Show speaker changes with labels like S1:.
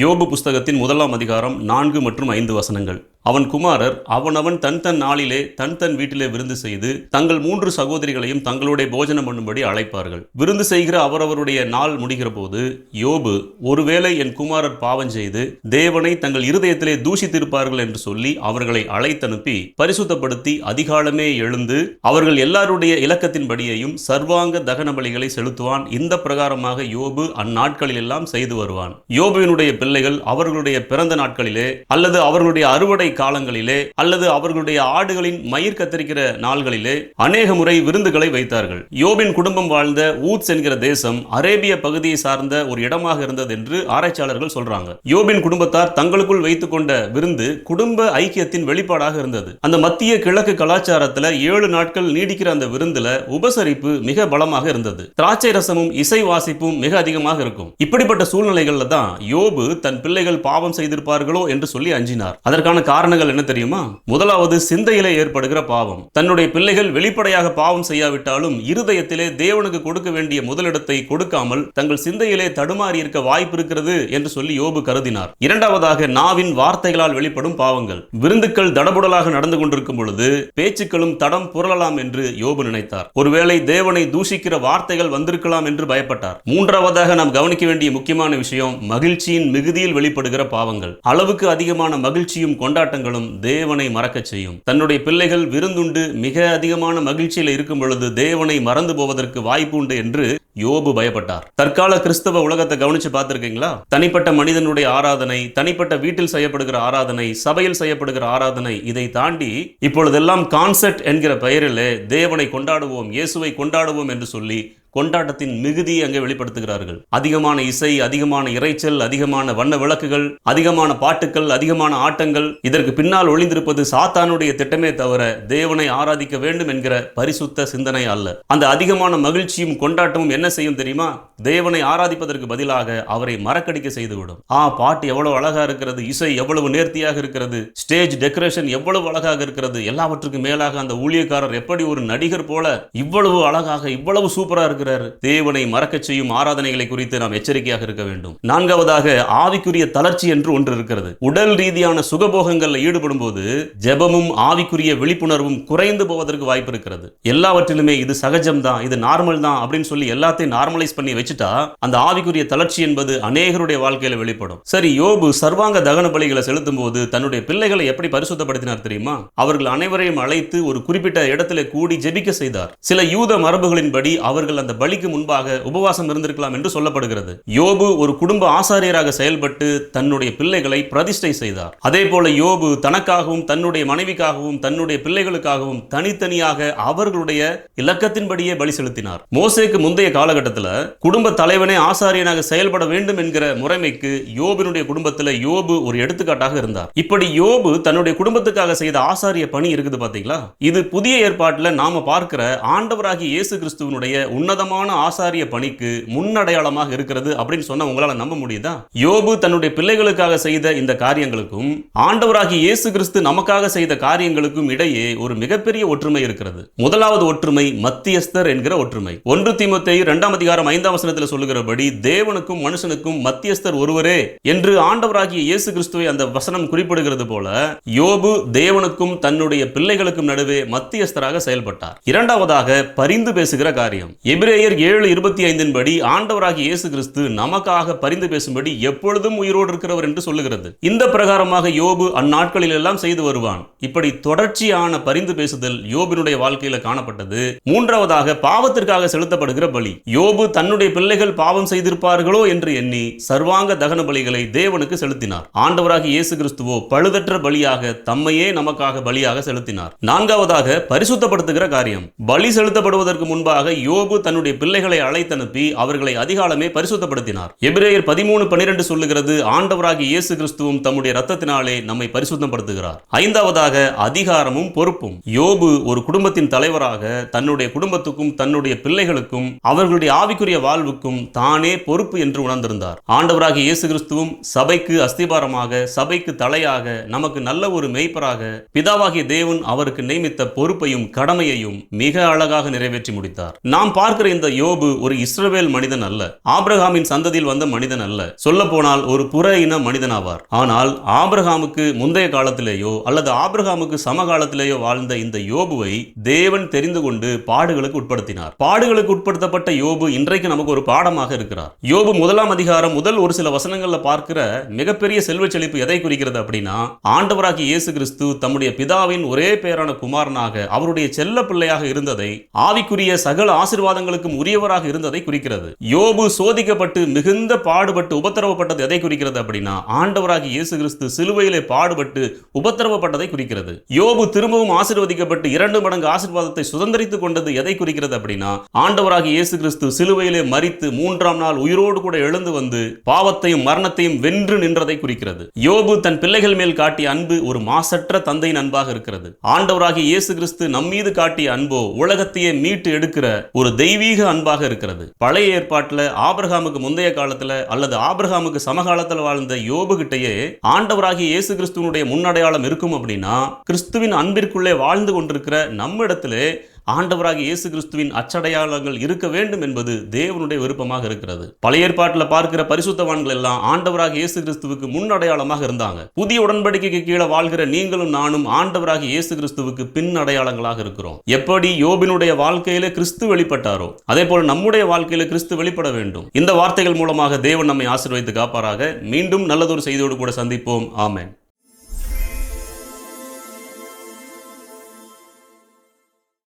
S1: யோபு புஸ்தகத்தின் முதலாம் அதிகாரம் நான்கு மற்றும் ஐந்து வசனங்கள். அவன் குமாரர் அவனவன் தன் தன் நாளிலே தன் தன் வீட்டிலே விருந்து செய்து தங்கள் மூன்று சகோதரிகளையும் தங்களுடைய போஜனம் பண்ணும்படி அழைப்பார்கள். விருந்து செய்கிற அவரவருடைய நாள் முடிகிற போது யோபு ஒருவேளை என் குமாரர் பாவம் செய்து தேவனை தங்கள் இருதயத்திலே தூஷித்திருப்பார்கள் என்று சொல்லி அவர்களை அழைத்தனுப்பி பரிசுத்தப்படுத்தி அதிகாலமே எழுந்து அவர்கள் எல்லாருடைய இலக்கத்தின்படியையும் சர்வாங்க தகன பலிகளை செலுத்துவான். இந்த பிரகாரமாக யோபு அந்நாட்களில் எல்லாம் செய்து வருவான். யோபுவினுடைய பிள்ளைகள் அவர்களுடைய பிறந்த நாட்களிலே அல்லது அவர்களுடைய அறுவடை காலங்களிலே அல்லது அவர்களுடைய ஆடுகளின் மயிர் கத்தரிக்கிற நாள்களிலே அநேக முறை விருந்துகளை வைத்தார்கள். யோபின் குடும்பம் வாழ்ந்த ஊத்ஸ் என்கிற தேசம் அரேபிய பகுதியை சார்ந்த ஒரு இடமாக இருந்தது என்று ஆராய்ச்சியாளர்கள் சொல்றாங்க. யோபின் குடும்பத்தார் தங்களுக்குள் வைத்துக் கொண்ட விருந்து குடும்ப ஐக்கியத்தின் வெளிப்பாடாக இருந்தது. அந்த மத்திய கிழக்கு கலாச்சாரத்துல ஏழு நாட்கள் நீடிக்கிற அந்த விருந்துல உபசரிப்பு மிக பலமாக இருந்தது. திராட்சை ரசமும் இசை வாசிப்பும் மிக அதிகமாக இருக்கும். இப்படிப்பட்ட சூழ்நிலைகள்ல தான் யோபு தன் பிள்ளைகள் பாவம் செய்திருப்பார்களோ என்று சொல்லி அஞ்சினார். அதற்கான காரணம் காரணங்கள் என்ன தெரியுமா? முதலாவது சிந்தையிலே ஏற்படுகிற பாவம். தன்னுடைய பிள்ளைகள் வெளிப்படையாக பாவம் செய்யாவிட்டாலும் இருதயத்திலே தேவனுக்கு கொடுக்க வேண்டிய முதலிடத்தை கொடுக்காமல் தங்கள் சிந்தையிலே தடுமாறி இருக்க வாய்ப்பு இருக்கிறது என்று சொல்லி யோபு கருதினார். இரண்டாவதாக நாவின் வார்த்தைகளால் வெளிப்படும் பாவங்கள். விருந்துக்கள் தடபுடலாக நடந்து கொண்டிருக்கும் பொழுது பேச்சுக்களும் தடம் புரளலாம் என்று யோபு நினைத்தார். ஒருவேளை தேவனை தூஷிக்கிற வார்த்தைகள் வந்திருக்கலாம் என்று பயப்பட்டார். மூன்றாவதாக நாம் கவனிக்க வேண்டிய முக்கியமான விஷயம் மகிழ்ச்சியின் மிகுதியில் வெளிப்படுகிற பாவங்கள். அளவுக்கு அதிகமான மகிழ்ச்சியும் கொண்டாட கொண்டாட்டங்களும் தேவனை மறக்கச் செய்யும். தன்னுடைய பிள்ளைகள் விருந்துண்டு மிக அதிகமான மகிழ்ச்சியில் இருக்கும் பொழுது தேவனை மறந்து போவதற்கு வாய்ப்பு உண்டு என்று யோபு பயப்பட்டார். தற்கால கிறிஸ்தவ உலகத்தை கவனிச்சு பார்த்திருக்கீங்களா? தனிப்பட்ட மனிதனுடைய ஆராதனை தனிப்பட்ட வீட்டில் செய்யப்படுகிற ஆராதனை சபையில் செய்யப்படுகிற ஆராதனை இதை தாண்டி இப்பொழுதெல்லாம் கான்செர்ட் என்கிற பெயரிலே தேவனை கொண்டாடுவோம் இயேசுவை கொண்டாடுவோம் என்று சொல்லி கொண்டாட்டத்தின் மிகுதியை அங்கே வெளிப்படுத்துகிறார்கள். அதிகமான இசை அதிகமான இறைச்சல் அதிகமான வண்ண விளக்குகள் அதிகமான பாட்டுக்கள் அதிகமான ஆட்டங்கள் இதற்கு பின்னால் ஒளிந்திருப்பது சாத்தானுடைய திட்டமே தவிர தேவனை ஆராதிக்க வேண்டும் என்கிற பரிசுத்த சிந்தனை அல்ல. அந்த அதிகமான மகிழ்ச்சியும் கொண்டாட்டமும் என்ன செய்யும் தெரியுமா? தேவனை ஆராதிப்பதற்கு பதிலாக அவரை மறக்கடிக்க செய்துவிடும். ஆ பாட்டு எவ்வளவு அழகா இருக்கிறது இசை எவ்வளவு நேர்த்தியாக இருக்கிறது ஸ்டேஜ் டெக்கரேஷன் எவ்வளவு அழகாக இருக்கிறது எல்லாவற்றுக்கும் மேலாக அந்த ஊழியக்காரர் எப்படி ஒரு நடிகர் போல இவ்வளவு அழகாக இவ்வளவு சூப்பரா இருக்கிறார். தேவனை மறக்கச் செய்யும் ஆராதனைகளை குறித்து நாம் எச்சரிக்கையாக இருக்க வேண்டும். நான்காவதாக ஆவிக்குரிய தளர்ச்சி என்று ஒன்று இருக்கிறது. உடல் ரீதியான சுகபோகங்களில் ஈடுபடும் போது ஜெபமும் ஆவிக்குரிய விழிப்புணர்வும் குறைந்து போவதற்கு வாய்ப்பு இருக்கிறது. எல்லாவற்றிலுமே இது சகஜம் தான் இது நார்மல் தான் அப்படின்னு சொல்லி எல்லாத்தையும் நார்மலைஸ் பண்ணி வச்சுட்டா அந்த ஆவிக்குரிய தளர்ச்சி என்பது அநேகருடைய வாழ்க்கையில வெளிப்படும். சரி யோபு சர்வாங்க தகன பலிகளை செலுத்தும் போது தன்னுடைய பிள்ளைகளை எப்படி பரிசுத்தப்படுத்தினார் தெரியுமா? அவர்கள் அனைவரையும் அழைத்து ஒரு குறிப்பிட்ட இடத்துல கூடி ஜெபிக்க செய்தார். சில யூத மரபுகளின்படி அவர்கள் அந்த அந்த பலிக்கு முன்பாக உபவாசம் இருந்திருக்கலாம் என்று சொல்லப்படுகிறது. யோபு ஒரு குடும்ப ஆசாரியராக செயல்பட்டு தன்னுடைய பிள்ளைகளை பிரதிஷ்டை செய்தார். அதே போல யோபு தனக்காகவும் தன்னுடைய மனைவிக்காகவும் தன்னுடைய பிள்ளைகளுக்காகவும் தனித்தனியாக அவர்களுடைய இலக்கத்தின்படியே பலி செலுத்தினார். மோசேக்கு முந்தைய காலகட்டத்தில் குடும்ப தலைவனே ஆசாரியனாக செயல்பட வேண்டும் என்கிற முறைமைக்கு யோபினுடைய குடும்பத்தில் யோபு ஒரு எடுத்துக்காட்டாக இருந்தார். இப்படி யோபு தன்னுடைய குடும்பத்துக்காக செய்த ஆசாரிய பணி இருக்குது பாத்தீங்களா? இது புதிய ஏற்பாட்டில் நாம பார்க்கிற ஆண்டவராகி இயேசு கிறிஸ்துவனுடைய உன்னத உன்னதமான ஆசாரிய பணிக்கு முன்னடையாளமாக இருக்கிறது அப்படின்னு சொன்ன உங்களால நம்ப முடியுதா? யோபு தன்னுடைய பிள்ளைகளுக்காக செய்த இந்த காரியங்களுக்கும் ஆண்டவராகி இயேசு கிறிஸ்து நமக்காக செய்த காரியங்களுக்கும் இடையே ஒரு மிகப்பெரிய ஒற்றுமை இருக்கிறது. முதலாவது ஒற்றுமை மத்தியஸ்தர் என்கிற ஒற்றுமை. ஒன்று தீமோத்தேயு இரண்டாம் அதிகாரம் ஐந்தாம் வசனத்தில் சொல்லுகிறபடி தேவனுக்கும் மனுஷனுக்கும் மத்தியஸ்தர் ஒருவரே என்று ஆண்டவராகிய இயேசு கிறிஸ்துவை அந்த வசனம் குறிப்பிடுகிறது போல யோபு தேவனுக்கும் தன்னுடைய பிள்ளைகளுக்கும் நடுவே மத்தியஸ்தராக செயல்பட்டார். இரண்டாவதாக பரிந்து பேசுகிற காரியம். எபிரேயர் ஏழு இருபத்தி ஐந்தின் படி ஆண்டவராகிய இயேசு கிறிஸ்து நமக்காக பரிந்து பேசும்படி எப்பொழுதும் உயிரோடு இருக்கிறவர் என்று சொல்லுகிறது. இந்த பிரகாரமாக யோபு அந்நாட்களில் எல்லாம் செய்து வருவான். இப்படி தொடர்ச்சியான பரிந்து பேசுதல் யோபினுடைய வாழ்க்கையில காணப்பட்டது. மூன்றாவதாக பாவத்திற்காக செலுத்தப்படுகிற பலி. யோபு தன்னுடைய பிள்ளைகள் பாவம் செய்திருப்பார்களோ என்று எண்ணி சர்வாங்க தகன பலிகளை தேவனுக்கு செலுத்தினார். ஆண்டவராகிய இயேசு கிறிஸ்துவோ பழுதற்ற பலியாக தம்மையே நமக்காக பலியாக செலுத்தினார். நான்காவதாக பரிசுத்தப்படுத்துகிற காரியம். பலி செலுத்தப்படுவதற்கு முன்பாக யோபு தன்னுடைய பிள்ளைகளை அழைத்தனுப்பி அவர்களை அதிகாலமே பரிசுத்தப்படுத்தினார். எபிரேயர் பதிமூணு பனிரெண்டு சொல்லுகிறது ஆண்டவராகி இயேசு கிறிஸ்துவும் தம்முடைய ரத்தத்தினாலே நம்மை பரிசுத்தப்படுத்துகிறார். ஐந்தாவதாக அதிகாரமும் பொறுப்பும். யோபு ஒரு குடும்பத்தின் தலைவராக தன்னுடைய குடும்பத்துக்கும் தன்னுடைய பிள்ளைகளுக்கும் அவர்களுடைய ஆவிக்குரிய வாழ்வுக்கும் தானே பொறுப்பு என்று உணர்ந்திருந்தார். ஆண்டவராகி இயேசு கிறிஸ்துவும் சபைக்கு அஸ்திபாரமாக சபைக்கு தலையாக நமக்கு நல்ல ஒரு மெய்ப்பராக பிதாவாகிய தேவன் அவருக்கு நியமித்த பொறுப்பையும் கடமையையும் மிக அழகாக நிறைவேற்றி முடித்தார். நாம் பார்க்கிற இந்த யோபு ஒரு இஸ்ரவேல் மனிதன் அல்ல. ஆபிரகாமின் சந்ததியில் வந்த மனிதன் அல்ல. சொல்ல போனால் ஒரு புற இன மனிதன் ஆவார் ஆனால் ஆபிரகாமுக்கு முந்தைய காலத்திலேயோ அல்லது ஆபிரகாமுக்கு சமகாலத்திலேயோ வாழ்ந்த இந்த யோபுவை தேவன் தெரிந்து கொண்டு பாடுகளுக்கு உட்படுத்தினார். பாடுகளுக்கு உட்படுத்தப்பட்ட யோபு இன்றைக்கு நமக்கு ஒரு பாடமாக இருக்கிறார். யோபு முதலாம் அதிகாரம் முதல் ஒரு சில வசனங்கள்ல பார்க்கிற மிகப்பெரிய செல்வ செழிப்பு எதை குறிக்கிறது அப்படின்னா ஆண்டவராகி இயேசு கிறிஸ்து தம்முடைய பிதாவின் ஒரே பேரான குமாரனாக அவருடைய செல்ல பிள்ளையாக இருந்ததை ஆவிக்குரிய சகல ஆசிர்வாதங்களுக்கு ஆசீர்வாதங்களுக்கும் உரியவராக இருந்ததை குறிக்கிறது. யோபு சோதிக்கப்பட்டு மிகுந்த பாடுபட்டு உபத்திரவப்பட்டது எதை குறிக்கிறது அப்படின்னா ஆண்டவராகி இயேசு கிறிஸ்து சிலுவையிலே பாடுபட்டு உபத்திரவப்பட்டதை குறிக்கிறது. யோபு திரும்பவும் ஆசீர்வதிக்கப்பட்டு இரண்டு மடங்கு ஆசீர்வாதத்தை சுதந்திரித்துக் கொண்டது எதை குறிக்கிறது அப்படின்னா ஆண்டவராகி இயேசு கிறிஸ்து சிலுவையிலே மறித்து மூன்றாம் நாள் உயிரோடு கூட எழுந்து வந்து பாவத்தையும் மரணத்தையும் வென்று நின்றதை குறிக்கிறது. யோபு தன் பிள்ளைகள் மேல் காட்டிய அன்பு ஒரு மாசற்ற தந்தையின் அன்பாக இருக்கிறது. ஆண்டவராகி இயேசு கிறிஸ்து நம்மீது காட்டிய அன்போ உலகத்தையே மீட்டு எடுக்கிற ஒரு தெய்வீக அன்பாக இருக்கிறது. பழைய ஏற்பாட்டுல ஆபிரகாமுக்கு முந்தைய காலத்துல அல்லது ஆபிரகாமுக்கு சமகாலத்தில் வாழ்ந்த யோபுகிட்டேயே ஆண்டவராகிய இயேசு கிறிஸ்துவனுடைய முன்னடையாளம் இருக்கும் அப்படின்னா கிறிஸ்துவின் அன்பிற்குள்ளே வாழ்ந்து கொண்டிருக்கிற நம்மிடத்திலே ஆண்டவராக இயேசு கிறிஸ்துவின் அச்சடையாளங்கள் இருக்க வேண்டும் என்பது தேவனுடைய விருப்பமாக இருக்கிறது. பழைய ஏற்பாட்டில் பார்க்கிற பரிசுத்தவான்கள் எல்லாம் ஆண்டவராக இயேசு கிறிஸ்துவுக்கு முன் அடையாளமாக இருந்தாங்க. புதிய உடன்படிக்கைக்கு கீழே வாழ்கிற நீங்களும் நானும் ஆண்டவராக இயேசு கிறிஸ்துவுக்கு பின் அடையாளங்களாக இருக்கிறோம். எப்படி யோபினுடைய வாழ்க்கையில கிறிஸ்து வெளிப்பட்டாரோ அதே போல நம்முடைய வாழ்க்கையில கிறிஸ்து வெளிப்பட வேண்டும். இந்த வார்த்தைகள் மூலமாக தேவன் நம்மை ஆசீர்வதித்து காப்பாராக. மீண்டும் நல்லதொரு செய்தியோடு கூட சந்திப்போம். ஆமேன்.